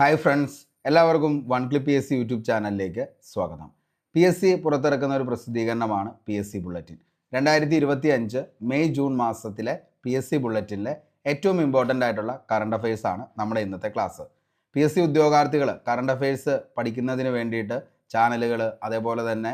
Hi friends എല്ലാവർക്കും one clip P S C YouTube ചാനലിലേക്ക് സ്വാഗതം. പി എസ് സി പുറത്തിറക്കുന്ന ഒരു പ്രസിദ്ധീകരണമാണ് പി എസ് സി ബുള്ളറ്റിൻ രണ്ടായിരത്തി ഇരുപത്തി അഞ്ച് മെയ് ജൂൺ മാസത്തിലെ പി എസ് സി ബുള്ളറ്റിനിലെ ഏറ്റവും ഇമ്പോർട്ടന്റ് ആയിട്ടുള്ള കറണ്ട് അഫയേഴ്സ് ആണ് നമ്മുടെ ഇന്നത്തെ ക്ലാസ് പി എസ് സി ഉദ്യോഗാർത്ഥികൾ കറണ്ട് അഫയേഴ്സ് പഠിക്കുന്നതിന് വേണ്ടിയിട്ട് ചാനലുകൾ അതേപോലെ തന്നെ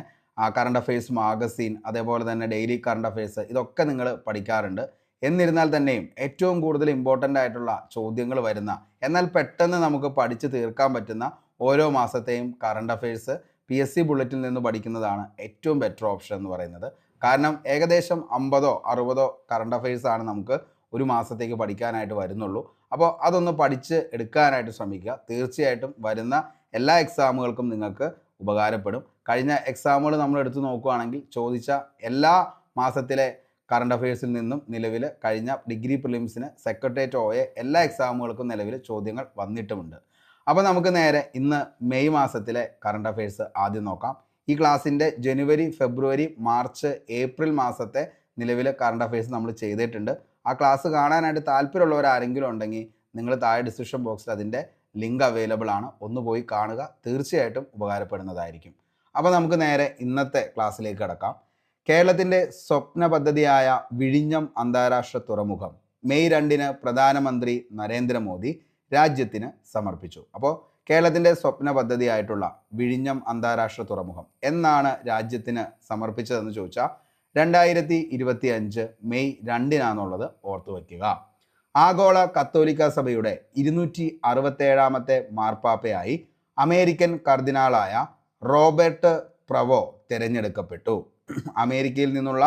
കറണ്ട് അഫയേഴ്സ് മാഗസീൻ അതേപോലെ തന്നെ ഡെയിലി കറണ്ട് അഫയേഴ്സ് ഇതൊക്കെ നിങ്ങൾ പഠിക്കാറുണ്ട്. എന്നിരുന്നാൽ തന്നെയും ഏറ്റവും കൂടുതൽ ഇമ്പോർട്ടന്റ് ആയിട്ടുള്ള ചോദ്യങ്ങൾ വരുന്ന എന്നാൽ പെട്ടെന്ന് നമുക്ക് പഠിച്ച് തീർക്കാൻ പറ്റുന്ന ഓരോ മാസത്തെയും current affairs P S C ബുള്ളറ്റിൽ നിന്ന് പഠിക്കുന്നതാണ് ഏറ്റവും ബെറ്റർ ഓപ്ഷൻ എന്ന് പറയുന്നത്. കാരണം ഏകദേശം അമ്പതോ അറുപതോ കറണ്ട് അഫയേഴ്സ് ആണ് നമുക്ക് ഒരു മാസത്തേക്ക് പഠിക്കാനായിട്ട് വരുന്നുള്ളൂ. അപ്പോൾ അതൊന്ന് പഠിച്ച് എടുക്കാനായിട്ട് ശ്രമിക്കുക. തീർച്ചയായിട്ടും വരുന്ന എല്ലാ എക്സാമുകൾക്കും നിങ്ങൾക്ക് ഉപകാരപ്പെടും. കഴിഞ്ഞ എക്സാമുകൾ നമ്മൾ എടുത്തു നോക്കുകയാണെങ്കിൽ ചോദിച്ച എല്ലാ മാസത്തിലെ കറണ്ട് അഫയേഴ്സിൽ നിന്നും നിലവിൽ കഴിഞ്ഞ ഡിഗ്രി പ്രിലിംസിന് സെക്രട്ടേറിയറ്റ് ഓയെ എല്ലാ എക്സാമുകൾക്കും നിലവിൽ ചോദ്യങ്ങൾ വന്നിട്ടുമുണ്ട്. അപ്പോൾ നമുക്ക് നേരെ ഇന്ന് മെയ് മാസത്തിലെ കറണ്ട് അഫയേഴ്സ് ആദ്യം നോക്കാം. ഈ ക്ലാസ്സിന്റെ ജനുവരി ഫെബ്രുവരി മാർച്ച് ഏപ്രിൽ മാസത്തെ നിലവിലെ കറണ്ട് അഫയേഴ്സ് നമ്മൾ ചെയ്തിട്ടുണ്ട്. ആ ക്ലാസ് കാണാനായിട്ട് താല്പര്യമുള്ളവർ ആരെങ്കിലും ഉണ്ടെങ്കിൽ നിങ്ങൾ താഴെ ഡിസ്ക്രിപ്ഷൻ ബോക്സിൽ അതിന്റെ ലിങ്ക് അവൈലബിൾ ആണ്. ഒന്ന് പോയി കാണുക. തീർച്ചയായിട്ടും ഉപകാരപ്പെടുന്നതായിരിക്കും. അപ്പോൾ നമുക്ക് നേരെ ഇന്നത്തെ ക്ലാസ്സിലേക്ക് കിടക്കാം. കേരളത്തിന്റെ സ്വപ്ന പദ്ധതിയായ വിഴിഞ്ഞം അന്താരാഷ്ട്ര തുറമുഖം മെയ് രണ്ടിന് പ്രധാനമന്ത്രി നരേന്ദ്രമോദി രാജ്യത്തിന് സമർപ്പിച്ചു. അപ്പോൾ കേരളത്തിന്റെ സ്വപ്ന പദ്ധതിയായിട്ടുള്ള വിഴിഞ്ഞം അന്താരാഷ്ട്ര തുറമുഖം എന്നാണ് രാജ്യത്തിന് സമർപ്പിച്ചതെന്ന് ചോദിച്ചാൽ രണ്ടായിരത്തി ഇരുപത്തി അഞ്ച് മെയ് രണ്ടിനാണെന്നുള്ളത് ഓർത്തു വയ്ക്കുക. ആഗോള കത്തോലിക്ക സഭയുടെ ഇരുന്നൂറ്റി അറുപത്തേഴാമത്തെ മാർപ്പാപ്പയായി അമേരിക്കൻ കർദിനാളായ റോബർട്ട് പ്രവോ തിരഞ്ഞെടുക്കപ്പെട്ടു. അമേരിക്കയിൽ നിന്നുള്ള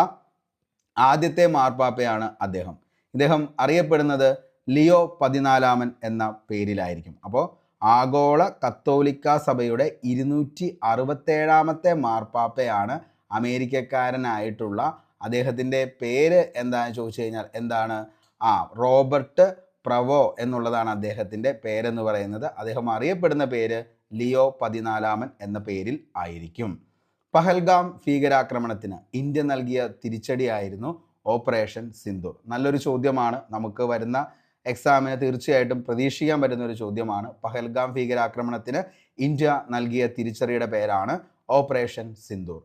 ആദ്യത്തെ മാർപ്പാപ്പയാണ് അദ്ദേഹം. ഇദ്ദേഹം അറിയപ്പെടുന്നത് ലിയോ പതിനാലാമൻ എന്ന പേരിലായിരിക്കും. അപ്പോൾ ആഗോള കത്തോലിക്ക സഭയുടെ ഇരുന്നൂറ്റി അറുപത്തേഴാമത്തെ മാർപ്പാപ്പയാണ് അമേരിക്കക്കാരനായിട്ടുള്ള അദ്ദേഹത്തിന്റെ പേര് എന്താണെന്ന് ചോദിച്ചു കഴിഞ്ഞാൽ എന്താണ്? ആ റോബർട്ട് പ്രവോ എന്നുള്ളതാണ് അദ്ദേഹത്തിന്റെ പേരെന്ന് പറയുന്നത്. അദ്ദേഹം അറിയപ്പെടുന്ന പേര് ലിയോ പതിനാലാമൻ എന്ന പേരിൽ ആയിരിക്കും. പഹൽഗാം ഭീകരാക്രമണത്തിന് ഇന്ത്യ നൽകിയ തിരിച്ചടിയായിരുന്നു ഓപ്പറേഷൻ സിന്ദൂർ നല്ലൊരു ചോദ്യമാണ്. നമുക്ക് വരുന്ന എക്സാമിന് തീർച്ചയായിട്ടും പ്രതീക്ഷിക്കാൻ പറ്റുന്ന ഒരു ചോദ്യമാണ്. പഹൽഗാം ഭീകരാക്രമണത്തിന് ഇന്ത്യ നൽകിയ തിരിച്ചറിയുടെ പേരാണ് ഓപ്പറേഷൻ സിന്ദൂർ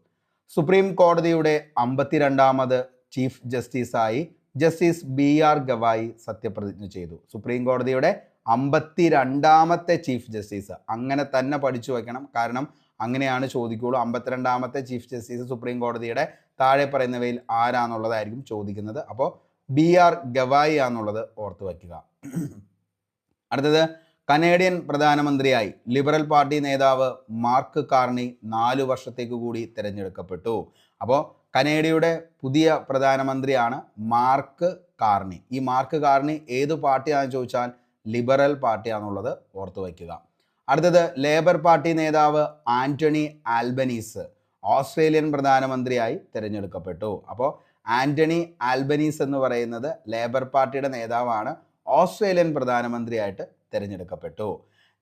സുപ്രീം കോടതിയുടെ അമ്പത്തിരണ്ടാമത് ചീഫ് ജസ്റ്റിസായി ജസ്റ്റിസ് ബി ആർ ഗവായി സത്യപ്രതിജ്ഞ ചെയ്തു. സുപ്രീം കോടതിയുടെ അമ്പത്തിരണ്ടാമത്തെ ചീഫ് ജസ്റ്റിസ്. അങ്ങനെ തന്നെ പഠിച്ചു വയ്ക്കണം കാരണം അങ്ങനെയാണ് ചോദിക്കുകയുള്ളൂ. അമ്പത്തിരണ്ടാമത്തെ ചീഫ് ജസ്റ്റിസ് സുപ്രീം കോടതിയുടെ താഴെ പറയുന്നവയിൽ ആരാന്നുള്ളതായിരിക്കും ചോദിക്കുന്നത്. അപ്പോൾ ബി ആർ ഗവായി ആണെന്നുള്ളത് ഓർത്തു വയ്ക്കുക. അടുത്തത് കനേഡിയൻ പ്രധാനമന്ത്രിയായി ലിബറൽ പാർട്ടി നേതാവ് മാർക്ക് കാർണി നാലു വർഷത്തേക്ക് കൂടി തിരഞ്ഞെടുക്കപ്പെട്ടു. അപ്പോൾ കനേഡയുടെ പുതിയ പ്രധാനമന്ത്രിയാണ് മാർക്ക് കാർണി. ഈ മാർക്ക് കാർണി ഏത് പാർട്ടിയാണെന്ന് ചോദിച്ചാൽ ലിബറൽ പാർട്ടിയാണെന്നുള്ളത് ഓർത്തു വയ്ക്കുക. അടുത്തത് ലേബർ പാർട്ടി നേതാവ് ആന്റണി ആൽബനീസ് ഓസ്ട്രേലിയൻ പ്രധാനമന്ത്രിയായി തിരഞ്ഞെടുക്കപ്പെട്ടു. അപ്പോൾ ആന്റണി ആൽബനീസ് എന്ന് പറയുന്നത് ലേബർ പാർട്ടിയുടെ നേതാവാണ് ഓസ്ട്രേലിയൻ പ്രധാനമന്ത്രിയായിട്ട് തിരഞ്ഞെടുക്കപ്പെട്ടു.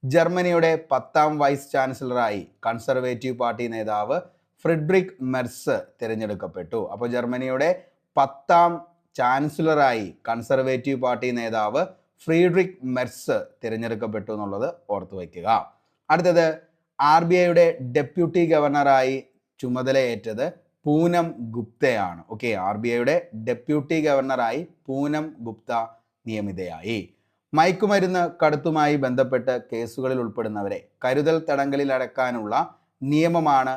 ജർമ്മനിയുടെ പത്താം വൈസ് ചാൻസലറായി കൺസർവേറ്റീവ് പാർട്ടി നേതാവ് ഫ്രിഡ്രിക് മെർസ് തിരഞ്ഞെടുക്കപ്പെട്ടു. അപ്പോൾ ജർമ്മനിയുടെ പത്താം ചാൻസലറായി കൺസർവേറ്റീവ് പാർട്ടി നേതാവ് ഫ്രീഡ്രിക് മെർസ് തിരഞ്ഞെടുക്കപ്പെട്ടു എന്നുള്ളത് ഓർത്തു വയ്ക്കുക. അടുത്തത് ആർ ബി ഐയുടെ ഡെപ്യൂട്ടി ഗവർണറായി ചുമതലയേറ്റത് പൂനം ഗുപ്തയാണ്. ഓക്കെ ആർ ബി ഐയുടെ ഡെപ്യൂട്ടി ഗവർണറായി പൂനം ഗുപ്ത നിയമിതയായി. മയക്കുമരുന്ന് കടത്തുമായി ബന്ധപ്പെട്ട് കേസുകളിൽ ഉൾപ്പെടുന്നവരെ കരുതൽ തടങ്കലിൽ അടക്കാനുള്ള നിയമമാണ്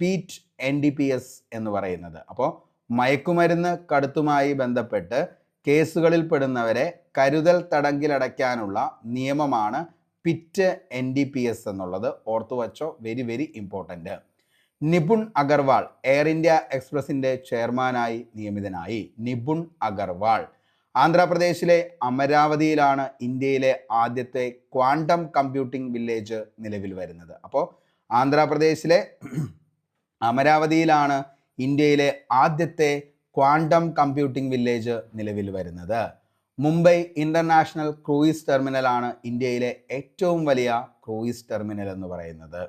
PIT N D P S എന്ന് പറയുന്നത്. അപ്പോൾ മയക്കുമരുന്ന് കടത്തുമായി ബന്ധപ്പെട്ട് കേസുകളിൽ പെടുന്നവരെ കരുതൽ തടങ്കിലടയ്ക്കാനുള്ള നിയമമാണ് PIT N D P S എന്നുള്ളത്. ഓർത്തു വച്ചോ very very important Nipun Agarwal Air India എക്സ്പ്രസിന്റെ ചെയർമാനായി നിയമിതനായി. നിപുൺ അഗർവാൾ ആന്ധ്രാപ്രദേശിലെ അമരാവതിയിലാണ് ഇന്ത്യയിലെ ആദ്യത്തെ ക്വാണ്ടം കമ്പ്യൂട്ടിംഗ് വില്ലേജ് നിലവിൽ വരുന്നത്. അപ്പോൾ ആന്ധ്രാപ്രദേശിലെ അമരാവതിയിലാണ് ഇന്ത്യയിലെ ആദ്യത്തെ ക്വാണ്ടം കമ്പ്യൂട്ടിംഗ് വില്ലേജ് നിലവിൽ വരുന്നത്. മുംബൈ ഇന്റർനാഷണൽ ക്രൂയിസ് ടെർമിനലാണ് ഇന്ത്യയിലെ ഏറ്റവും വലിയ ക്രൂയിസ് ടെർമിനൽ എന്ന് പറയുന്നത്.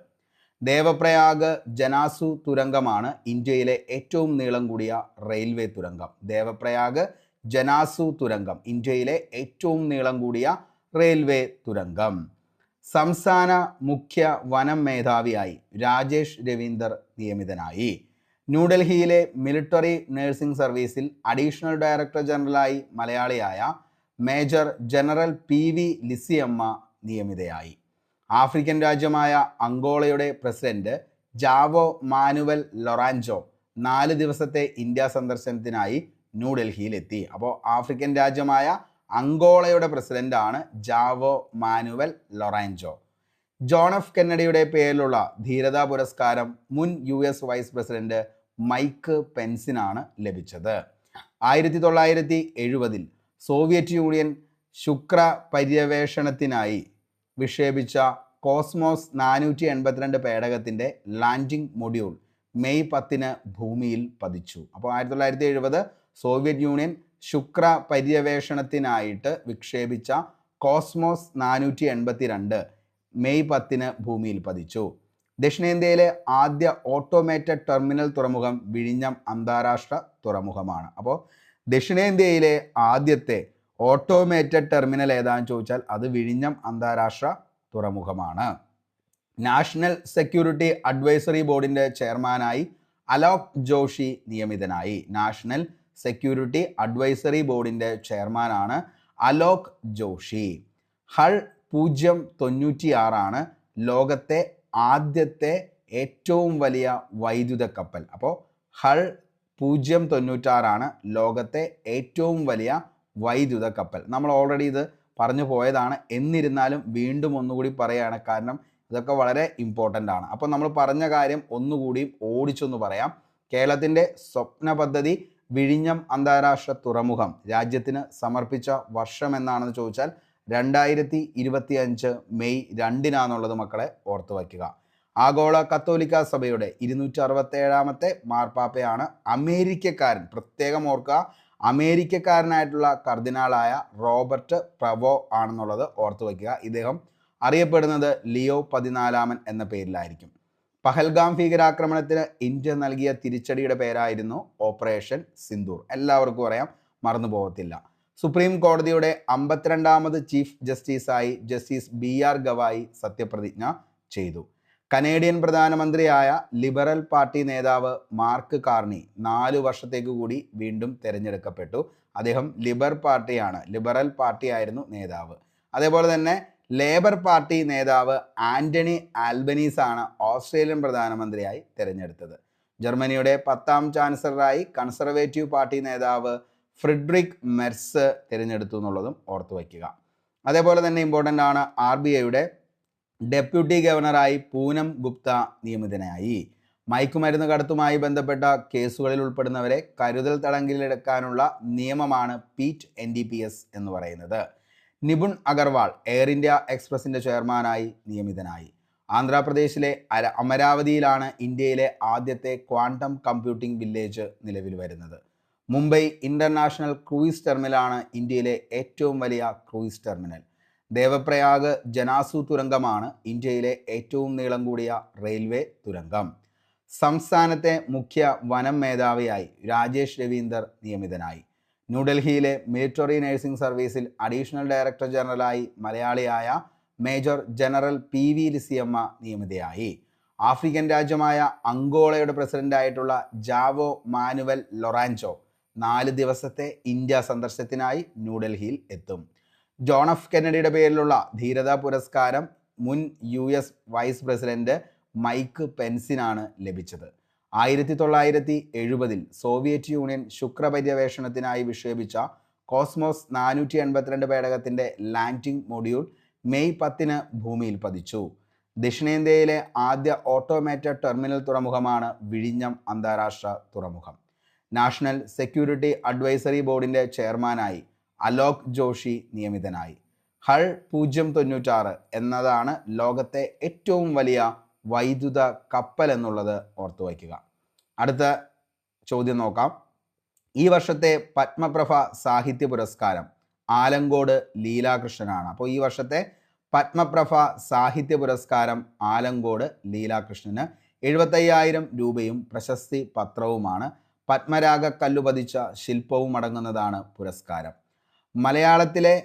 ദേവപ്രയാഗ് ജനാസു തുരങ്കമാണ് ഇന്ത്യയിലെ ഏറ്റവും നീളം കൂടിയ റെയിൽവേ തുരങ്കം. ദേവപ്രയാഗ് ജനാസു തുരങ്കം ഇന്ത്യയിലെ ഏറ്റവും നീളം കൂടിയ റെയിൽവേ തുരങ്കം. സംസ്ഥാന മുഖ്യ വനം മേധാവിയായി രാജേഷ് രവീന്ദർ നിയമിതനായി. ന്യൂഡൽഹിയിലെ മിലിറ്ററി നഴ്സിംഗ് സർവീസിൽ അഡീഷണൽ ഡയറക്ടർ ജനറലായി മലയാളിയായ major general P V Lisiamma നിയമിതയായി. African രാജ്യമായ അങ്കോളയുടെ പ്രസിഡന്റ് ജാവോ മാനുവൽ ലൊറാൻജോ നാല് ദിവസത്തെ ഇന്ത്യ സന്ദർശനത്തിനായി ന്യൂഡൽഹിയിലെത്തി. അപ്പോൾ ആഫ്രിക്കൻ രാജ്യമായ അങ്കോളയുടെ പ്രസിഡന്റാണ് Joao Manuel Lourenco. John F കെന്നഡിയുടെ പേരിലുള്ള ധീരതാ പുരസ്കാരം മുൻ U S vice president Mike പെൻസിനാണ് ലഭിച്ചത്. ആയിരത്തി തൊള്ളായിരത്തി എഴുപതിൽ സോവിയറ്റ് യൂണിയൻ ശുക്ര പര്യവേഷണത്തിനായി വിക്ഷേപിച്ച കോസ്മോസ് നാനൂറ്റി എൺപത്തിരണ്ട് പേടകത്തിന്റെ ലാൻഡിംഗ് മൊഡ്യൂൾ മെയ് പത്തിന് ഭൂമിയിൽ പതിച്ചു. അപ്പോൾ ആയിരത്തി തൊള്ളായിരത്തി എഴുപത് സോവിയറ്റ് യൂണിയൻ ശുക്ര പര്യവേഷണത്തിനായിട്ട് വിക്ഷേപിച്ച കോസ്മോസ് നാനൂറ്റി എൺപത്തി രണ്ട് മെയ് പത്തിന് ഭൂമിയിൽ പതിച്ചു. ദക്ഷിണേന്ത്യയിലെ ആദ്യ ഓട്ടോമേറ്റഡ് ടെർമിനൽ തുറമുഖം വിഴിഞ്ഞം അന്താരാഷ്ട്ര തുറമുഖമാണ്. അപ്പോൾ ദക്ഷിണേന്ത്യയിലെ ആദ്യത്തെ ഓട്ടോമേറ്റഡ് ടെർമിനൽ ഏതാണെന്ന് ചോദിച്ചാൽ അത് വിഴിഞ്ഞം അന്താരാഷ്ട്ര തുറമുഖമാണ്. നാഷണൽ സെക്യൂരിറ്റി അഡ്വൈസറി ബോർഡിന്റെ ചെയർമാനായി അലോക് ജോഷി നിയമിതനായി. നാഷണൽ സെക്യൂരിറ്റി അഡ്വൈസറി ബോർഡിന്റെ ചെയർമാനാണ് അലോക് ജോഷി. ഹൾ പൂജ്യം തൊണ്ണൂറ്റിയാറാണ് ലോകത്തെ ആദ്യത്തെ ഏറ്റവും വലിയ വൈദ്യുത കപ്പൽ. അപ്പോൾ ഹൾ പൂജ്യം തൊണ്ണൂറ്റാറാണ് ലോകത്തെ ഏറ്റവും വലിയ വൈദ്യുത കപ്പൽ. നമ്മൾ ഓൾറെഡി ഇത് പറഞ്ഞു പോയതാണ്. എന്നിരുന്നാലും വീണ്ടും ഒന്നുകൂടി പറയുകയാണ് കാരണം ഇതൊക്കെ വളരെ ഇമ്പോർട്ടന്റ് ആണ്. അപ്പോൾ നമ്മൾ പറഞ്ഞ കാര്യം ഒന്നുകൂടി ഓടിച്ചൊന്ന് പറയാം. കേരളത്തിന്റെ സ്വപ്ന പദ്ധതി വിഴിഞ്ഞം അന്താരാഷ്ട്ര തുറമുഖം രാജ്യത്തിന് സമർപ്പിച്ച വർഷം എന്നാണെന്ന് ചോദിച്ചാൽ രണ്ടായിരത്തി ഇരുപത്തി അഞ്ച് മെയ് രണ്ടിനാന്നുള്ളത് മക്കളെ ഓർത്തു വയ്ക്കുക. ആഗോള കത്തോലിക്ക സഭയുടെ ഇരുന്നൂറ്റി അറുപത്തേഴാമത്തെ മാർപ്പാപ്പയാണ് അമേരിക്കക്കാരൻ. പ്രത്യേകം ഓർക്കുക അമേരിക്കക്കാരനായിട്ടുള്ള കർദിനാളായ റോബർട്ട് പ്രവോ ആണെന്നുള്ളത് ഓർത്തു വയ്ക്കുക. ഇദ്ദേഹം അറിയപ്പെടുന്നത് ലിയോ പതിനാലാമൻ എന്ന പേരിലായിരിക്കും. പഹൽഗാം ഭീകരാക്രമണത്തിന് ഇന്ത്യ നൽകിയ തിരിച്ചടിയുടെ പേരായിരുന്നു ഓപ്പറേഷൻ സിന്ദൂർ. എല്ലാവർക്കും അറിയാം മറന്നു പോകത്തില്ല സുപ്രീം കോടതിയുടെ അമ്പത്തിരണ്ടാമത് ചീഫ് ജസ്റ്റിസായി ജസ്റ്റിസ് ബി ആർ ഗവായി സത്യപ്രതിജ്ഞ ചെയ്തു. കനേഡിയൻ പ്രധാനമന്ത്രിയായ ലിബറൽ പാർട്ടി നേതാവ് മാർക്ക് കാർണി നാല് വർഷത്തേക്ക് കൂടി വീണ്ടും തിരഞ്ഞെടുക്കപ്പെട്ടു. അദ്ദേഹം ലിബർ പാർട്ടിയാണ് ലിബറൽ പാർട്ടി ആയിരുന്നു നേതാവ്. അതേപോലെ തന്നെ ലേബർ പാർട്ടി നേതാവ് ആന്റണി ആൽബനീസ് ആണ് ഓസ്ട്രേലിയൻ പ്രധാനമന്ത്രിയായി തിരഞ്ഞെടുത്തത്. ജർമ്മനിയുടെ പത്താം ചാൻസലറായി കൺസർവേറ്റീവ് പാർട്ടി നേതാവ് ഫ്രിഡ്രിക് മെർസ് തിരഞ്ഞെടുത്തു എന്നുള്ളതും ഓർത്തു വയ്ക്കുക. അതേപോലെ തന്നെ ഇമ്പോർട്ടന്റ് ആണ് ആർ ബി ഐയുടെ ഡെപ്യൂട്ടി ഗവർണറായി പൂനം ഗുപ്ത നിയമിതനായി. മയക്കുമരുന്ന് കടത്തുമായി ബന്ധപ്പെട്ട കേസുകളിൽ ഉൾപ്പെടുന്നവരെ കരുതൽ തടങ്കലിലെടുക്കാനുള്ള നിയമമാണ് PIT N D P S എന്ന് പറയുന്നത്. നിപുൺ അഗർവാൾ എയർ ഇന്ത്യ എക്സ്പ്രസിന്റെ ചെയർമാനായി നിയമിതനായി. ആന്ധ്രാപ്രദേശിലെ അമരാവതിയിലാണ് ഇന്ത്യയിലെ ആദ്യത്തെ ക്വാണ്ടം കമ്പ്യൂട്ടിംഗ് വില്ലേജ് നിലവിൽ വരുന്നത്. മുംബൈ ഇന്റർനാഷണൽ ക്രൂയിസ് ടെർമിനലാണ് ഇന്ത്യയിലെ ഏറ്റവും വലിയ ക്രൂയിസ് ടെർമിനൽ. ദേവപ്രയാഗ് ജനാസു തുരങ്കമാണ് ഇന്ത്യയിലെ ഏറ്റവും നീളം കൂടിയ റെയിൽവേ തുരങ്കം. സംസ്ഥാനത്തെ മുഖ്യ വനം മേധാവിയായി രാജേഷ് രവീന്ദർ നിയമിതനായി. ന്യൂഡൽഹിയിലെ മിലിറ്ററി നഴ്സിംഗ് സർവീസിൽ അഡീഷണൽ ഡയറക്ടർ ജനറലായി മലയാളിയായ major general P V Lisiamma നിയമിതയായി. African രാജ്യമായ അങ്കോളയുടെ പ്രസിഡന്റായിട്ടുള്ള ജാവോ മാനുവൽ ലൊറാൻചോ നാല് ദിവസത്തെ ഇന്ത്യ സന്ദർശനത്തിനായി ന്യൂഡൽഹിയിൽ എത്തും. ജോൺ എഫ് കെന്നഡിയുടെ പേരിലുള്ള ധീരതാ പുരസ്കാരം മുൻ U S vice president Mike പെൻസിനാണ് ലഭിച്ചത്. ആയിരത്തി തൊള്ളായിരത്തി എഴുപതിൽ സോവിയറ്റ് യൂണിയൻ ശുക്രപര്യവേഷണത്തിനായി വിക്ഷേപിച്ച കോസ്മോസ് നാനൂറ്റി എൺപത്തിരണ്ട് പേടകത്തിന്റെ ലാൻഡിംഗ് മൊഡ്യൂൾ മെയ് പത്തിന് ഭൂമിയിൽ പതിച്ചു. ദക്ഷിണേന്ത്യയിലെ ആദ്യ ഓട്ടോമേറ്റഡ് ടെർമിനൽ തുറമുഖമാണ് വിഴിഞ്ഞം അന്താരാഷ്ട്ര തുറമുഖം. നാഷണൽ സെക്യൂരിറ്റി അഡ്വൈസറി ബോർഡിന്റെ ചെയർമാനായി അലോക് ജോഷി നിയമിതനായി. ഹൾ പൂജ്യം തൊണ്ണൂറ്റാറ് എന്നതാണ് ലോകത്തെ ഏറ്റവും വലിയ വൈദ്യുത കപ്പൽ എന്നുള്ളത് ഓർത്തു വയ്ക്കുക. അടുത്ത ചോദ്യം നോക്കാം. ഈ വർഷത്തെ പത്മപ്രഭ സാഹിത്യ പുരസ്കാരം ആലങ്കോട് ലീലാകൃഷ്ണനാണ്. അപ്പോൾ ഈ വർഷത്തെ പത്മപ്രഭ സാഹിത്യ പുരസ്കാരം ആലങ്കോട് ലീലാകൃഷ്ണന് എഴുപത്തയ്യായിരം രൂപയും പ്രശസ്തി പത്രവുമാണ് പത്മരാഗ കല്ലുപതിച്ച ശില്പവും അടങ്ങുന്നതാണ് പുരസ്കാരം. മലയാളത്തിലെ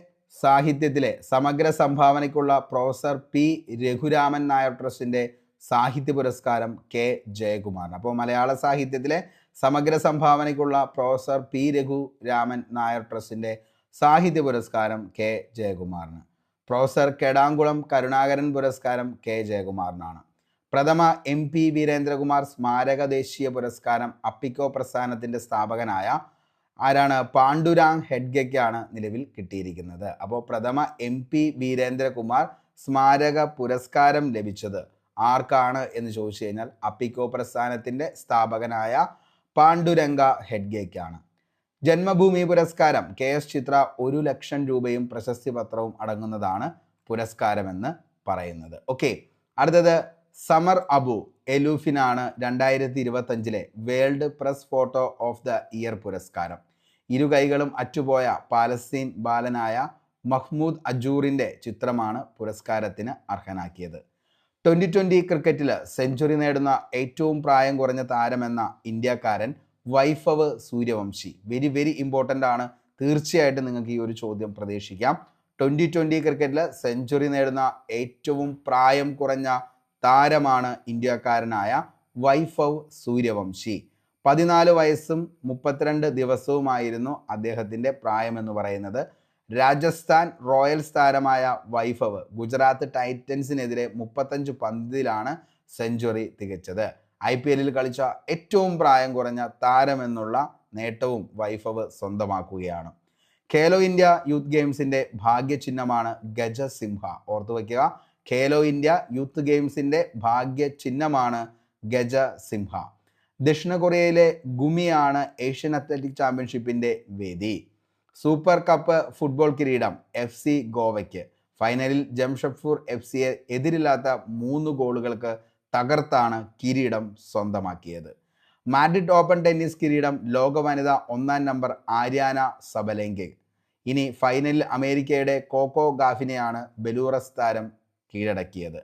സാഹിത്യത്തിലെ സമഗ്ര സംഭാവനയ്ക്കുള്ള പ്രൊഫസർ പി രഘുരാമൻ നായർ ട്രസ്റ്റിന്റെ സാഹിത്യ പുരസ്കാരം കെ ജയകുമാറിന് അപ്പോൾ മലയാള സാഹിത്യത്തിലെ സമഗ്ര സംഭാവനയ്ക്കുള്ള പ്രൊഫസർ പി രഘുരാമൻ നായർ ട്രസ്റ്റിന്റെ സാഹിത്യ പുരസ്കാരം കെ ജയകുമാറിന്. പ്രൊഫസർ കെടാങ്കുളം കരുണാകരൻ പുരസ്കാരം കെ ജയകുമാറിനാണ്. പ്രഥമ എം പി വീരേന്ദ്രകുമാർ സ്മാരക ദേശീയ പുരസ്കാരം അപ്പിക്കോ പ്രസ്ഥാനത്തിന്റെ സ്ഥാപകനായ ആരാണ്? പാണ്ഡുരാങ് ഹെഡ്ഗയ്ക്കാണ് നിലവിൽ കിട്ടിയിരിക്കുന്നത്. അപ്പോൾ പ്രഥമ എം പി വീരേന്ദ്രകുമാർ സ്മാരക പുരസ്കാരം ലഭിച്ചത് ആർക്കാണ് എന്ന് ചോദിച്ചു കഴിഞ്ഞാൽ അപ്പിക്കോ പ്രസ്ഥാനത്തിന്റെ സ്ഥാപകനായ പാണ്ഡുരംഗ ഹെഡ്ഗയ്ക്കാണ്. ജന്മഭൂമി പുരസ്കാരം കെ എസ് ചിത്ര ഒരു ലക്ഷം രൂപയും പ്രശസ്തി പത്രവും അടങ്ങുന്നതാണ് പുരസ്കാരമെന്ന് പറയുന്നത്. ഓക്കെ. അടുത്തത് സമർ അബു എലൂഫിനാണ് രണ്ടായിരത്തി ഇരുപത്തഞ്ചിലെ world press photo of the year പുരസ്കാരം. ഇരു കൈകളും അറ്റുപോയ പാലസ്തീൻ ബാലനായ മഹ്മൂദ് അജൂറിന്റെ ചിത്രമാണ് പുരസ്കാരത്തിന് അർഹനാക്കിയത്. ട്വന്റി ട്വന്റി ക്രിക്കറ്റിൽ സെഞ്ചുറി നേടുന്ന ഏറ്റവും പ്രായം കുറഞ്ഞ താരമെന്ന ഇന്ത്യക്കാരൻ Vaibhav Suryavanshi. Very very important ആണ്. തീർച്ചയായിട്ടും നിങ്ങൾക്ക് ഈ ഒരു ചോദ്യം പ്രതീക്ഷിക്കാം. ട്വന്റി ട്വന്റി ക്രിക്കറ്റിൽ സെഞ്ചുറി നേടുന്ന ഏറ്റവും പ്രായം കുറഞ്ഞ താരമാണ് ഇന്ത്യക്കാരനായ വൈഫവ് സൂര്യവംശി. പതിനാല് വയസ്സും മുപ്പത്തിരണ്ട് ദിവസവുമായിരുന്നു അദ്ദേഹത്തിന്റെ പ്രായമെന്ന് പറയുന്നത്. രാജസ്ഥാൻ റോയൽസ് താരമായ വൈഫവ് ഗുജറാത്ത് ടൈറ്റൻസിനെതിരെ മുപ്പത്തഞ്ച് പന്തിലാണ് സെഞ്ചുറി തികച്ചത്. ഐ പി എല്ലിൽ കളിച്ച ഏറ്റവും പ്രായം കുറഞ്ഞ താരമെന്നുള്ള നേട്ടവും വൈഫവ് സ്വന്തമാക്കുകയാണ്. ഖേലോ ഇന്ത്യ യൂത്ത് ഗെയിംസിന്റെ ഭാഗ്യചിഹ്നമാണ് ഗജസിംഹ. ഓർത്തു വയ്ക്കുക ഖേലോ ഇന്ത്യ യൂത്ത് ഗെയിംസിന്റെ ഗജ സിംഹ. ദക്ഷിണ കൊറിയയിലെ ഗുമിയാണ് ഏഷ്യൻ അത്ലറ്റിക് ചാമ്പ്യൻഷിപ്പിന്റെ വേദി. സൂപ്പർ കപ്പ് ഫുട്ബോൾ കിരീടം എഫ് സി ഗോവയ്ക്ക്. ഫൈനലിൽ ജംഷഡ്പൂർ എഫ് സിയെ എതിരില്ലാത്ത മൂന്ന് ഗോളുകൾക്ക് തകർത്താണ് കിരീടം സ്വന്തമാക്കിയത്. മാഡ്രിഡ് ഓപ്പൺ ടെന്നീസ് കിരീടം ലോക വനിത ഒന്നാം നമ്പർ ആര്യാന സബലെങ്കെ. ഇനി ഫൈനലിൽ അമേരിക്കയുടെ കോക്കോ ഗാഫിനെയാണ് ബലൂറസ് താരം കീഴടക്കിയത്.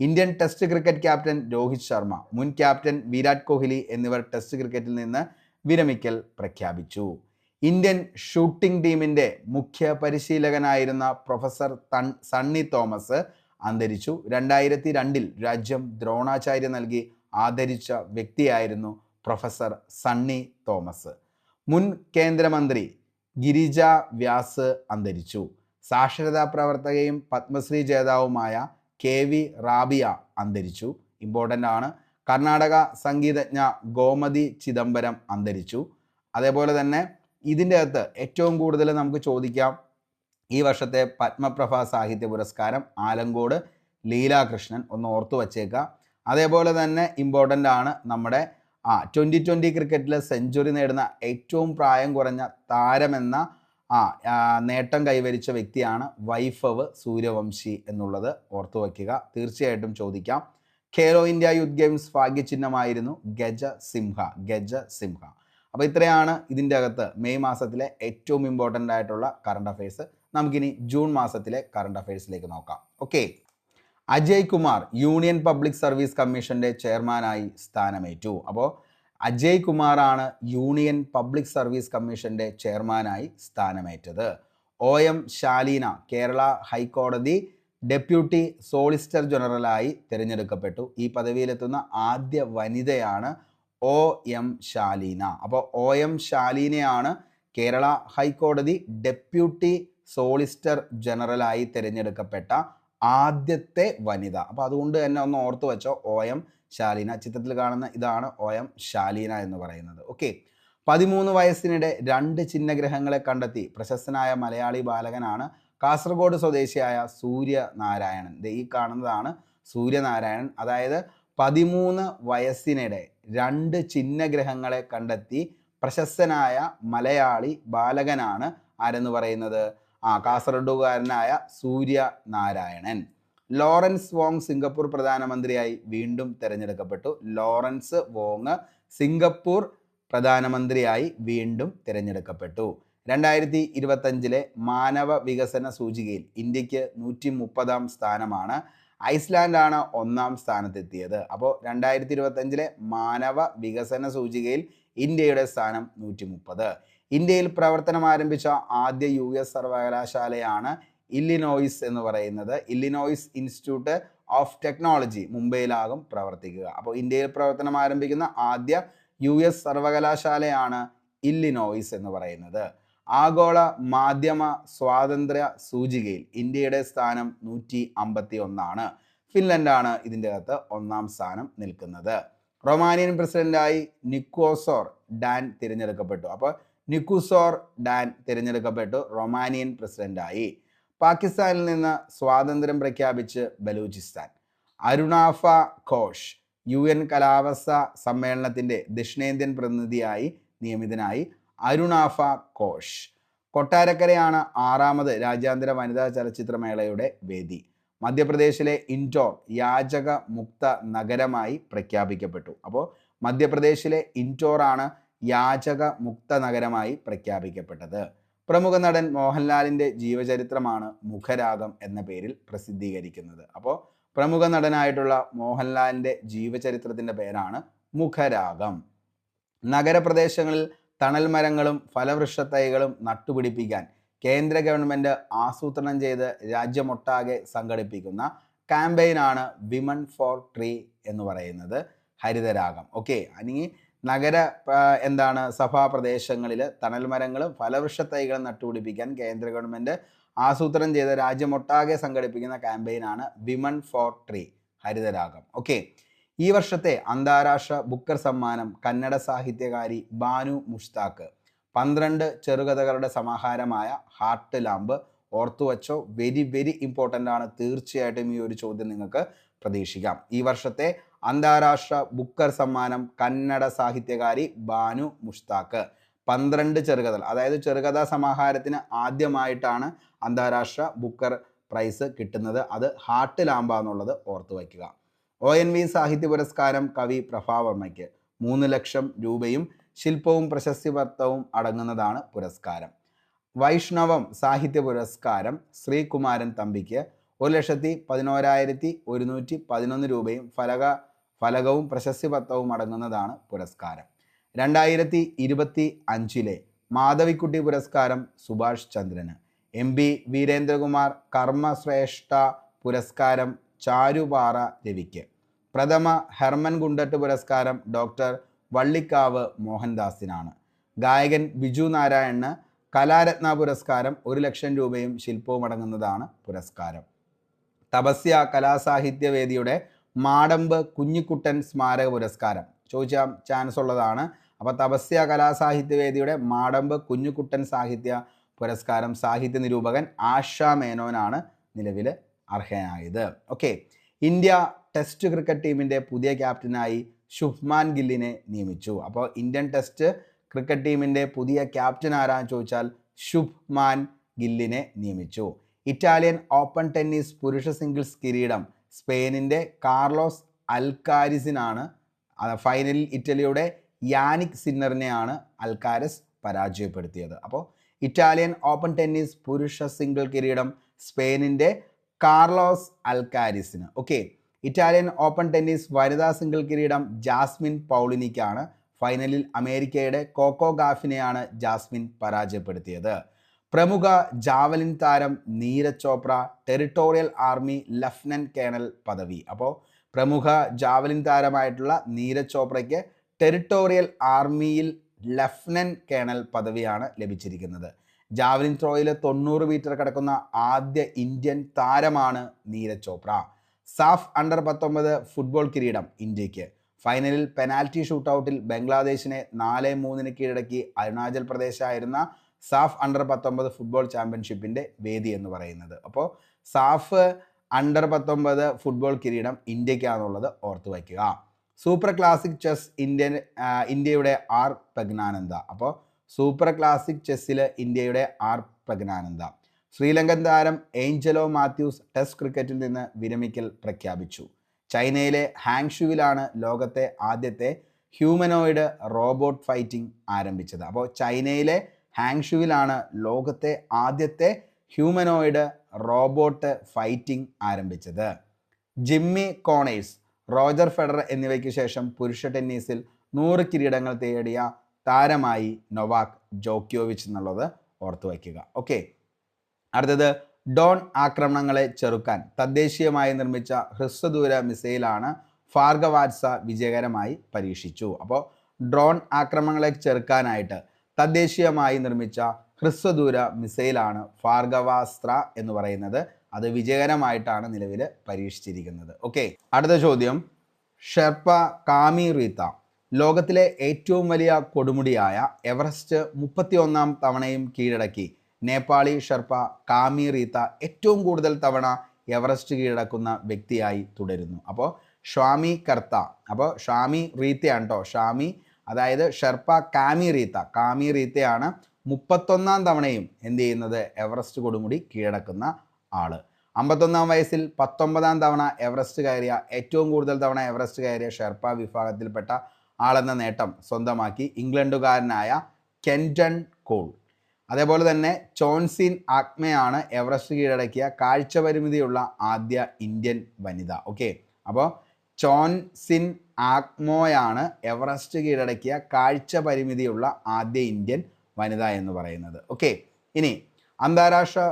Indian test cricket captain Rohit Sharma മുൻ ക്യാപ്റ്റൻ വിരാട് കോഹ്ലി എന്നിവർ ടെസ്റ്റ് ക്രിക്കറ്റിൽ നിന്ന് വിരമിക്കൽ പ്രഖ്യാപിച്ചു. ഇന്ത്യൻ ഷൂട്ടിംഗ് ടീമിന്റെ മുഖ്യ പരിശീലകനായിരുന്ന പ്രൊഫസർ തൺ സണ്ണി തോമസ് അന്തരിച്ചു. രണ്ടായിരത്തി രണ്ടിൽ രാജ്യം ദ്രോണാചാര്യ നൽകി ആദരിച്ച വ്യക്തിയായിരുന്നു പ്രൊഫസർ സണ്ണി തോമസ്. മുൻ കേന്ദ്രമന്ത്രി ഗിരിജ വ്യാസ് അന്തരിച്ചു. സാക്ഷരതാ പ്രവർത്തകയും പത്മശ്രീ ജേതാവുമായ കെ വി റാബിയ അന്തരിച്ചു. ഇമ്പോർട്ടന്റ് ആണ്. കർണാടക സംഗീതജ്ഞ ഗോമതി ചിദംബരം അന്തരിച്ചു. അതേപോലെ തന്നെ ഇതിന്റെ അകത്ത് ഏറ്റവും കൂടുതൽ നമുക്ക് ചോദിക്കാം. ഈ വർഷത്തെ പത്മപ്രഭ സാഹിത്യ പുരസ്കാരം ആലങ്കോട് ലീലാകൃഷ്ണൻ ഒന്ന് ഓർത്തു വച്ചേക്കുക അതേപോലെ തന്നെ ഇമ്പോർട്ടന്റ് ആണ് നമ്മുടെ ആ ട്വന്റി ട്വന്റി ക്രിക്കറ്റിൽ സെഞ്ചുറി നേടുന്ന ഏറ്റവും പ്രായം കുറഞ്ഞ താരമെന്ന ആ നേട്ടം കൈവരിച്ച വ്യക്തിയാണ് വൈഫവ് സൂര്യവംശി എന്നുള്ളത് ഓർത്തു വയ്ക്കുക. തീർച്ചയായിട്ടും ചോദിക്കാം. ഖേലോ ഇന്ത്യ യൂത്ത് ഗെയിംസ് ഭാഗ്യചിഹ്നമായിരുന്നു ഗജ സിംഹ. ഗജ സിംഹ. അപ്പോൾ ഇത്രയാണ് ഇതിന്റെ അകത്ത് മെയ് മാസത്തിലെ ഏറ്റവും ഇമ്പോർട്ടന്റ് ആയിട്ടുള്ള കറണ്ട് അഫയേഴ്സ് നമുക്കിനി ജൂൺ മാസത്തിലെ കറണ്ട് അഫയേഴ്സിലേക്ക് നോക്കാം. Okay Ajay Kumar union public service കമ്മീഷന്റെ ചെയർമാനായി സ്ഥാനമേറ്റു. അപ്പോൾ അജയ് കുമാറാണ് യൂണിയൻ പബ്ലിക് സർവീസ് കമ്മീഷന്റെ ചെയർമാനായി സ്ഥാനമേറ്റത്. ഒ എം ശാലീന കേരള ഹൈക്കോടതി ഡെപ്യൂട്ടി സോളിസിറ്റർ ജനറലായി തിരഞ്ഞെടുക്കപ്പെട്ടു. ഈ പദവിയിലെത്തുന്ന ആദ്യ വനിതയാണ് ഒ എം ശാലീന. അപ്പോൾ ഒ എം ശാലീനയാണ് കേരള ഹൈക്കോടതി ഡെപ്യൂട്ടി സോളിസിറ്റർ ജനറലായി തിരഞ്ഞെടുക്കപ്പെട്ട ആദ്യത്തെ വനിത. അപ്പോൾ അതുകൊണ്ട് തന്നെ ഒന്ന് ഓർത്തു വെച്ചോ ഒ എം ശാലീന. ചിത്രത്തിൽ കാണുന്ന ഇതാണ് ഒ എം ശാലീന എന്ന് പറയുന്നത്. ഓക്കെ പതിമൂന്ന് വയസ്സിനിടെ രണ്ട് ചിഹ്നഗ്രഹങ്ങളെ കണ്ടെത്തി. പ്രശസ്തനായ മലയാളി ബാലകനാണ് കാസർഗോഡ് സ്വദേശിയായ സൂര്യനാരായണൻ. ഈ കാണുന്നതാണ് സൂര്യനാരായണൻ. അതായത് പതിമൂന്ന് വയസ്സിനിടെ രണ്ട് ചിഹ്നഗ്രഹങ്ങളെ കണ്ടെത്തി പ്രശസ്തനായ മലയാളി ബാലകനാണ് ആരെന്ന് പറയുന്നത്? ആ കാസർഗോഡുകാരനായ സൂര്യനാരായണൻ. ലോറൻസ് വോങ് സിംഗപ്പൂർ പ്രധാനമന്ത്രിയായി വീണ്ടും തിരഞ്ഞെടുക്കപ്പെട്ടു. ലോറൻസ് വോങ് സിംഗപ്പൂർ പ്രധാനമന്ത്രിയായി വീണ്ടും തിരഞ്ഞെടുക്കപ്പെട്ടു. രണ്ടായിരത്തി ഇരുപത്തഞ്ചിലെ മാനവ വികസന സൂചികയിൽ ഇന്ത്യയ്ക്ക് നൂറ്റി മുപ്പതാം സ്ഥാനമാണ്. ഐസ്ലാൻഡാണ് ഒന്നാം സ്ഥാനത്തെത്തിയത്. അപ്പോൾ രണ്ടായിരത്തി ഇരുപത്തഞ്ചിലെ മാനവ വികസന സൂചികയിൽ ഇന്ത്യയുടെ സ്ഥാനം നൂറ്റി മുപ്പത് ഇന്ത്യയിൽ പ്രവർത്തനം ആരംഭിച്ച ആദ്യ യു എസ് സർവകലാശാലയാണ് ഇല്ലിനോയിസ് എന്ന് പറയുന്നത് ഇല്ലിനോയിസ് ഇൻസ്റ്റിറ്റ്യൂട്ട് ഓഫ് ടെക്നോളജി മുംബൈയിലാകും പ്രവർത്തിക്കുക. അപ്പോൾ ഇന്ത്യയിൽ പ്രവർത്തനം ആരംഭിക്കുന്ന ആദ്യ യു എസ് സർവകലാശാലയാണ് ഇല്ലിനോയിസ് എന്ന് പറയുന്നത്. ആഗോള മാധ്യമ സ്വാതന്ത്ര്യ സൂചികയിൽ ഇന്ത്യയുടെ സ്ഥാനം നൂറ്റി അമ്പത്തി ഒന്നാണ് ഫിൻലൻഡാണ് ഇതിന്റെ അകത്ത് ഒന്നാം സ്ഥാനം നിൽക്കുന്നത്. റൊമാനിയൻ പ്രസിഡന്റായി നിക്കോസോർ ഡാൻ തിരഞ്ഞെടുക്കപ്പെട്ടു. അപ്പോൾ നിക്കുസോർ ഡാൻ തിരഞ്ഞെടുക്കപ്പെട്ടു റൊമാനിയൻ പ്രസിഡന്റായി. പാകിസ്ഥാനിൽ നിന്ന് സ്വാതന്ത്ര്യം പ്രഖ്യാപിച്ച് ബലൂചിസ്ഥാൻ. അരുണാഫ ഘോഷ് യു എൻ കലാവസ്ഥ സമ്മേളനത്തിന്റെ ദക്ഷിണേന്ത്യൻ പ്രതിനിധിയായി നിയമിതനായി അരുണാഫ ഘോഷ്. കൊട്ടാരക്കരയാണ് ആറാമത് രാജ്യാന്തര വനിതാ ചലച്ചിത്രമേളയുടെ വേദി. മധ്യപ്രദേശിലെ ഇൻഡോർ യാചക മുക്ത നഗരമായി പ്രഖ്യാപിക്കപ്പെട്ടു. അപ്പോൾ മധ്യപ്രദേശിലെ ഇൻഡോറാണ് യാചക മുക്ത നഗരമായി പ്രഖ്യാപിക്കപ്പെട്ടത്. പ്രമുഖ നടൻ മോഹൻലാലിന്റെ ജീവചരിത്രമാണ് മുഖരാഗം എന്ന പേരിൽ പ്രസിദ്ധീകരിക്കുന്നത്. അപ്പോൾ പ്രമുഖ നടനായിട്ടുള്ള മോഹൻലാലിന്റെ ജീവചരിത്രത്തിന്റെ പേരാണ് മുഖരാഗം. നഗരപ്രദേശങ്ങളിൽ തണൽ മരങ്ങളും ഫലവൃക്ഷത്തൈകളും നട്ടുപിടിപ്പിക്കാൻ കേന്ദ്ര ഗവൺമെന്റ് ആസൂത്രണം ചെയ്ത് രാജ്യമൊട്ടാകെ സംഘടിപ്പിക്കുന്ന ക്യാമ്പയിനാണ് വിമൺ ഫോർ ട്രീ എന്ന് പറയുന്നത് ഹരിതരാഗം. ഓക്കെ അല്ലെങ്കിൽ നഗര എന്താണ് സഭാ പ്രദേശങ്ങളിൽ തണൽ മരങ്ങളും ഫലവൃക്ഷത്തൈകളും നട്ടുപിടിപ്പിക്കാൻ കേന്ദ്ര ഗവൺമെന്റ് ആസൂത്രണം ചെയ്ത രാജ്യമൊട്ടാകെ സംഘടിപ്പിക്കുന്ന ക്യാമ്പയിനാണ് വിമൺ ഫോർ ട്രീ ഹരിതരാഗം. ഓക്കെ. ഈ വർഷത്തെ അന്താരാഷ്ട്ര ബുക്കർ സമ്മാനം കന്നഡ സാഹിത്യകാരി ബാനു മുഷ്താഖ് പന്ത്രണ്ട് ചെറുകഥകളുടെ സമാഹാരമായ ഹാർട്ട് ലാമ്പ് ഓർത്തു വച്ചോ. വെരി വെരി ഇമ്പോർട്ടന്റ് ആണ്. തീർച്ചയായിട്ടും ഈ ഒരു ചോദ്യം നിങ്ങൾക്ക് പ്രതീക്ഷിക്കാം. ഈ വർഷത്തെ അന്താരാഷ്ട്ര ബുക്കർ സമ്മാനം കന്നഡ സാഹിത്യകാരി ബാനു മുഷ്താഖ് പന്ത്രണ്ട് ചെറുകഥകൾ. അതായത് ചെറുകഥാ സമാഹാരത്തിന് ആദ്യമായിട്ടാണ് അന്താരാഷ്ട്ര ബുക്കർ പ്രൈസ് കിട്ടുന്നത്. അത് ഹാർട്ട് ലാമ്പ എന്നുള്ളത് ഓർത്തു വയ്ക്കുക. ഒ എൻ വി സാഹിത്യ പുരസ്കാരം കവി പ്രഭാവർമ്മയ്ക്ക് മൂന്ന് ലക്ഷം രൂപയും ശില്പവും പ്രശസ്തി പത്രവും അടങ്ങുന്നതാണ് പുരസ്കാരം. വൈഷ്ണവം സാഹിത്യ പുരസ്കാരം ശ്രീകുമാരൻ തമ്പിക്ക് ഒരു ലക്ഷത്തി പതിനോരായിരത്തി ഒരുന്നൂറ്റി പതിനൊന്ന് രൂപയും ഫലക ഫലകവും പ്രശസ്തി പത്രവും അടങ്ങുന്നതാണ് പുരസ്കാരം. രണ്ടായിരത്തി ഇരുപത്തി അഞ്ചിലെ മാധവിക്കുട്ടി പുരസ്കാരം സുഭാഷ് ചന്ദ്രന്. എം പി വീരേന്ദ്രകുമാർ കർമ്മശ്രേഷ്ഠ പുരസ്കാരം ചാരുപാറ രവിക്ക്. പ്രഥമ ഹെർമൻ ഗുണ്ടട്ട് പുരസ്കാരം ഡോക്ടർ വള്ളിക്കാവ് മോഹൻദാസിനാണ്. ഗായകൻ ബിജു നാരായണന് കലാരത്ന പുരസ്കാരം ഒരു ലക്ഷം രൂപയും ശില്പവും അടങ്ങുന്നതാണ് പുരസ്കാരം. തപസ്യ കലാസാഹിത്യവേദിയുടെ മാടമ്പ് കുഞ്ഞിക്കുട്ടൻ സ്മാരക പുരസ്കാരം. ചോദിച്ചാൽ ചാൻസ് ഉള്ളതാണ്. അപ്പോൾ തപസ്യ കലാസാഹിത്യവേദിയുടെ മാടമ്പ് കുഞ്ഞുകുട്ടൻ സാഹിത്യ പുരസ്കാരം സാഹിത്യ നിരൂപകൻ ആഷാ മേനോനാണ് നിലവിൽ അർഹനായത്. ഓക്കെ. ഇന്ത്യ ടെസ്റ്റ് ക്രിക്കറ്റ് ടീമിന്റെ പുതിയ ക്യാപ്റ്റനായി ശുഭ്മാൻ ഗില്ലിനെ നിയമിച്ചു. അപ്പോൾ ഇന്ത്യൻ ടെസ്റ്റ് ക്രിക്കറ്റ് ടീമിന്റെ പുതിയ ക്യാപ്റ്റൻ ആരാന്ന് ചോദിച്ചാൽ ശുഭ്മാൻ ഗില്ലിനെ നിയമിച്ചു. ഇറ്റാലിയൻ ഓപ്പൺ ടെന്നീസ് പുരുഷ സിംഗിൾസ് കിരീടം സ്പെയിനിന്റെ കാർലോസ് അൽക്കാരിസിനാണ് ഫൈനലിൽ ഇറ്റലിയുടെ യാനിക് സിന്നറിനെയാണ് അൽക്കാരസ് പരാജയപ്പെടുത്തിയത്. അപ്പോൾ ഇറ്റാലിയൻ ഓപ്പൺ ടെന്നീസ് പുരുഷ സിംഗിൾ കിരീടം സ്പെയിനിന്റെ കാർലോസ് അൽക്കാരിസിന്. ഓക്കെ ഇറ്റാലിയൻ ഓപ്പൺ ടെന്നീസ് വനിതാ സിംഗിൾ കിരീടം ജാസ്മിൻ പൗളിനിക്കാണ് ഫൈനലിൽ അമേരിക്കയുടെ കോക്കോ ഗാഫിനെയാണ് ജാസ്മിൻ പരാജയപ്പെടുത്തിയത്. പ്രമുഖ ജാവലിൻ താരം Neeraj Chopra territorial army lieutenant colonel പദവി. അപ്പോൾ പ്രമുഖ ജാവലിൻ താരമായിട്ടുള്ള നീരജ് ചോപ്രയ്ക്ക് ടെറിട്ടോറിയൽ ആർമിയിൽ ലഫ്റ്റനന്റ് കേണൽ പദവിയാണ് ലഭിച്ചിരിക്കുന്നത്. ജാവലിൻ ത്രോയിൽ തൊണ്ണൂറ് മീറ്റർ കിടക്കുന്ന ആദ്യ ഇന്ത്യൻ താരമാണ് നീരജ് ചോപ്ര. സാഫ് അണ്ടർ പത്തൊമ്പത് ഫുട്ബോൾ കിരീടം ഇന്ത്യയ്ക്ക് ഫൈനലിൽ പെനാൽറ്റി ഷൂട്ടൗട്ടിൽ ബംഗ്ലാദേശിനെ നാല് മൂന്നിന് കീഴടക്കി അരുണാചൽ പ്രദേശായിരുന്ന സാഫ് അണ്ടർ പത്തൊമ്പത് ഫുട്ബോൾ ചാമ്പ്യൻഷിപ്പിന്റെ വേദി എന്ന് പറയുന്നത്. അപ്പോൾ സാഫ് അണ്ടർ പത്തൊമ്പത് ഫുട്ബോൾ കിരീടം ഇന്ത്യക്കാണെന്നുള്ളത് ഓർത്തു വയ്ക്കുക. സൂപ്പർ ക്ലാസിക് ചെസ് ഇന്ത്യൻ ഇന്ത്യയുടെ ആർ പ്രജ്ഞാനന്ദ. അപ്പോൾ സൂപ്പർ ക്ലാസിക് ചെസ്സിൽ ഇന്ത്യയുടെ ആർ പ്രജ്ഞാനന്ദ. ശ്രീലങ്കൻ താരം ഏഞ്ചലോ മാത്യൂസ് ടെസ്റ്റ് ക്രിക്കറ്റിൽ നിന്ന് വിരമിക്കൽ പ്രഖ്യാപിച്ചു. ചൈനയിലെ ഹാങ്ഷുവിലാണ് ലോകത്തെ ആദ്യത്തെ ഹ്യൂമനോയിഡ് റോബോട്ട് ഫൈറ്റിംഗ് ആരംഭിച്ചത്. അപ്പോൾ ചൈനയിലെ ഹാങ്ഷുവിലാണ് ലോകത്തെ ആദ്യത്തെ ഹ്യൂമനോയിഡ് റോബോട്ട് ഫൈറ്റിംഗ് ആരംഭിച്ചത്. ജിമ്മി കോണേഴ്സ് റോജർ ഫെഡറർ എന്നിവയ്ക്ക് ശേഷം പുരുഷ ടെന്നീസിൽ നൂറ് കിരീടങ്ങൾ തേടിയ താരമായി നൊവാക് ജോക്യോവിച്ച് എന്നുള്ളത് ഓർത്തു വയ്ക്കുക ഓക്കെ. അടുത്തത് ഡോൺ ആക്രമണങ്ങളെ ചെറുക്കാൻ തദ്ദേശീയമായി നിർമ്മിച്ച ഹ്രസ്വദൂര മിസൈലാണ് ഫാർഗവാത്സ വിജയകരമായി പരീക്ഷിച്ചു. അപ്പോൾ ഡ്രോൺ ആക്രമണങ്ങളെ ചെറുക്കാനായിട്ട് തദ്ദേശീയമായി നിർമ്മിച്ച ഹ്രസ്വദൂര മിസൈലാണ് ഫാർഗവാസ്ത്ര എന്ന് പറയുന്നത്. അത് വിജയകരമായിട്ടാണ് നിലവിൽ പരീക്ഷിച്ചിരിക്കുന്നത്. ഓക്കെ അടുത്ത ചോദ്യം. ഷെർപ്പ കാമി റീത്ത ലോകത്തിലെ ഏറ്റവും വലിയ കൊടുമുടിയായ എവറസ്റ്റ് മുപ്പത്തിയൊന്നാം തവണയും കീഴടക്കി. നേപ്പാളി ഷർപ്പ കാമി റീത്ത ഏറ്റവും കൂടുതൽ തവണ എവറസ്റ്റ് കീഴടക്കുന്ന വ്യക്തിയായി തുടരുന്നു. അപ്പോൾ സ്വാമി കർത്ത അപ്പോൾ ഷാമി റീത്തയാണ് കേട്ടോ ഷാമി അതായത് ഷെർപ്പ കാമി റീത്ത കാമി റീത്തയാണ് മുപ്പത്തൊന്നാം തവണയും എന്ത് ചെയ്യുന്നത്? എവറസ്റ്റ് കൊടുമുടി കീഴടക്കുന്ന ആൾ അമ്പത്തൊന്നാം വയസ്സിൽ പത്തൊമ്പതാം തവണ എവറസ്റ്റ് കയറിയ ഏറ്റവും കൂടുതൽ തവണ എവറസ്റ്റ് കയറിയ ഷെർപ്പ വിഭാഗത്തിൽപ്പെട്ട ആളെന്ന നേട്ടം സ്വന്തമാക്കി ഇംഗ്ലണ്ടുകാരനായ കെന്റൺ കോൾ. അതേപോലെ തന്നെ ചോൺസിൻ ആക്മയാണ് എവറസ്റ്റ് കീഴടക്കിയ കാഴ്ച പരിമിതിയുള്ള ആദ്യ ഇന്ത്യൻ വനിത. ഓക്കെ അപ്പോൾ ചോൺസിൻ ആക്മോയാണ് എവറസ്റ്റ് കീഴടക്കിയ കാഴ്ച പരിമിതിയുള്ള ആദ്യ ഇന്ത്യൻ വനിത എന്ന് പറയുന്നത്. ഓക്കെ ഇനി അന്താരാഷ്ട്ര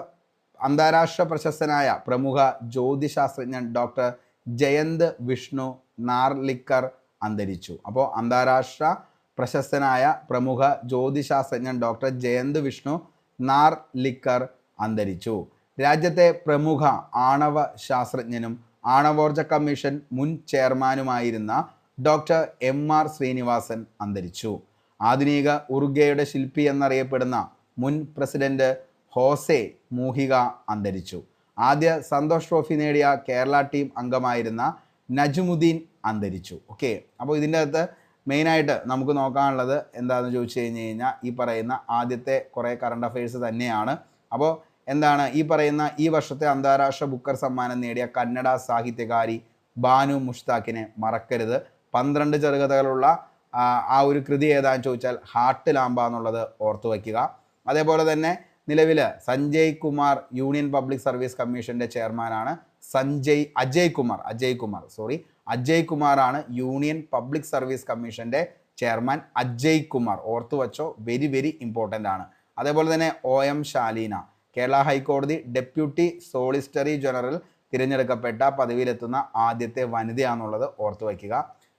അന്താരാഷ്ട്ര പ്രശസ്തനായ പ്രമുഖ ജ്യോതിശാസ്ത്രജ്ഞൻ ഡോക്ടർ ജയന്ത് വിഷ്ണു നാർലിക്കർ അന്തരിച്ചു. അപ്പോൾ അന്താരാഷ്ട്ര പ്രശസ്തനായ പ്രമുഖ ജ്യോതിശാസ്ത്രജ്ഞൻ ഡോക്ടർ ജയന്ത് വിഷ്ണു നാർ ലിക്കർ അന്തരിച്ചു. രാജ്യത്തെ പ്രമുഖ ആണവ ശാസ്ത്രജ്ഞനും ആണവോർജ കമ്മീഷൻ മുൻ ചെയർമാനുമായിരുന്ന ഡോക്ടർ എം ആർ ശ്രീനിവാസൻ അന്തരിച്ചു. ആധുനിക ഉറുഗയുടെ ശില്പി എന്നറിയപ്പെടുന്ന മുൻ പ്രസിഡന്റ് ഹോസെ മൂഹിക അന്തരിച്ചു. ആദ്യ സന്തോഷ് ട്രോഫി നേടിയ കേരള ടീം അംഗമായിരുന്ന നജ്മുദ്ദീൻ അന്തരിച്ചു. ഓക്കെ അപ്പോൾ ഇതിന്റെ അകത്ത് മെയിനായിട്ട് നമുക്ക് നോക്കാനുള്ളത് എന്താണെന്ന് ചോദിച്ചു കഴിഞ്ഞ് കഴിഞ്ഞാൽ ഈ പറയുന്ന ആദ്യത്തെ കുറേ കറണ്ട് അഫയേഴ്സ് തന്നെയാണ്. അപ്പോൾ എന്താണ് ഈ പറയുന്ന ഈ വർഷത്തെ അന്താരാഷ്ട്ര ബുക്കർ സമ്മാനം നേടിയ കന്നഡ സാഹിത്യകാരി ബാനു മുഷ്താഖിനെ മറക്കരുത്. പന്ത്രണ്ട് ചെറുകഥകളുള്ള ആ, ഒരു കൃതി ഏതാണെന്ന് ചോദിച്ചാൽ ഹാർട്ട് ലാമ്പ എന്നുള്ളത് ഓർത്തു വയ്ക്കുക. അതേപോലെ തന്നെ നിലവിൽ Sanjay Kumar union public service കമ്മീഷന്റെ ചെയർമാനാണ് സഞ്ജയ് അജയ് കുമാർ അജയ് കുമാർ സോറി അജയ് കുമാറാണ് യൂണിയൻ പബ്ലിക് സർവീസ് കമ്മീഷന്റെ ചെയർമാൻ. അജയ് കുമാർ ഓർത്തു വച്ചോ? വെരി വെരി ഇമ്പോർട്ടന്റ് ആണ്. അതേപോലെ തന്നെ ഒ എം ശാലീന കേരള ഹൈക്കോടതി ഡെപ്യൂട്ടി സോളിസിറ്ററി ജനറൽ തിരഞ്ഞെടുക്കപ്പെട്ട പദവിയിലെത്തുന്ന ആദ്യത്തെ വനിതയാണെന്നുള്ളത് ഓർത്തു വയ്ക്കുക.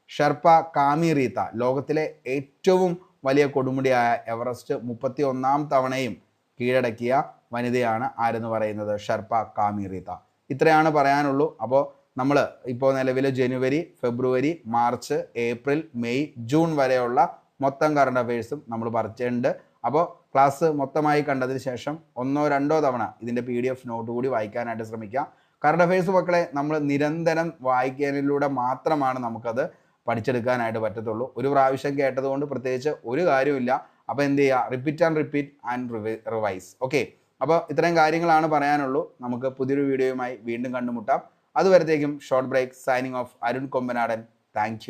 ഷെർപ്പ കാമി റീത്ത ലോകത്തിലെ ഏറ്റവും വലിയ കൊടുമുടിയായ എവറസ്റ്റ് മുപ്പത്തി ഒന്നാം തവണയും കീഴടക്കിയ വനിതയാണ് ആരെന്ന് പറയുന്നത് ഷെർപ്പ കാമി റീത്ത. ഇത്രയാണ് പറയാനുള്ളൂ. അപ്പോൾ നമ്മൾ ഇപ്പോൾ നിലവിൽ January February March April May June വരെയുള്ള മൊത്തം കറണ്ട് അഫയേഴ്സും നമ്മൾ പറിച്ചിട്ടുണ്ട്. അപ്പോൾ ക്ലാസ് മൊത്തമായി കണ്ടതിന് ശേഷം ഒന്നോ രണ്ടോ തവണ ഇതിന്റെ പി ഡി എഫ് നോട്ട് കൂടി വായിക്കാനായിട്ട് ശ്രമിക്കാം. കറണ്ട് അഫയേഴ്സ് മക്കളെ നമ്മൾ നിരന്തരം വായിക്കാനിലൂടെ മാത്രമാണ് നമുക്കത് പഠിച്ചെടുക്കാനായിട്ട് പറ്റത്തുള്ളൂ. ഒരു പ്രാവശ്യം കേട്ടതുകൊണ്ട് പ്രത്യേകിച്ച് ഒരു കാര്യമില്ല അപ്പോൾ എന്ത് ചെയ്യുക repeat and repeat and revise okay അപ്പോൾ ഇത്രയും കാര്യങ്ങളാണ് പറയാനുള്ളൂ. നമുക്ക് പുതിയൊരു വീഡിയോയുമായി വീണ്ടും കണ്ടുമുട്ടാം. അതുവരത്തേക്കും short break signing off Arun Kombanadan. Thank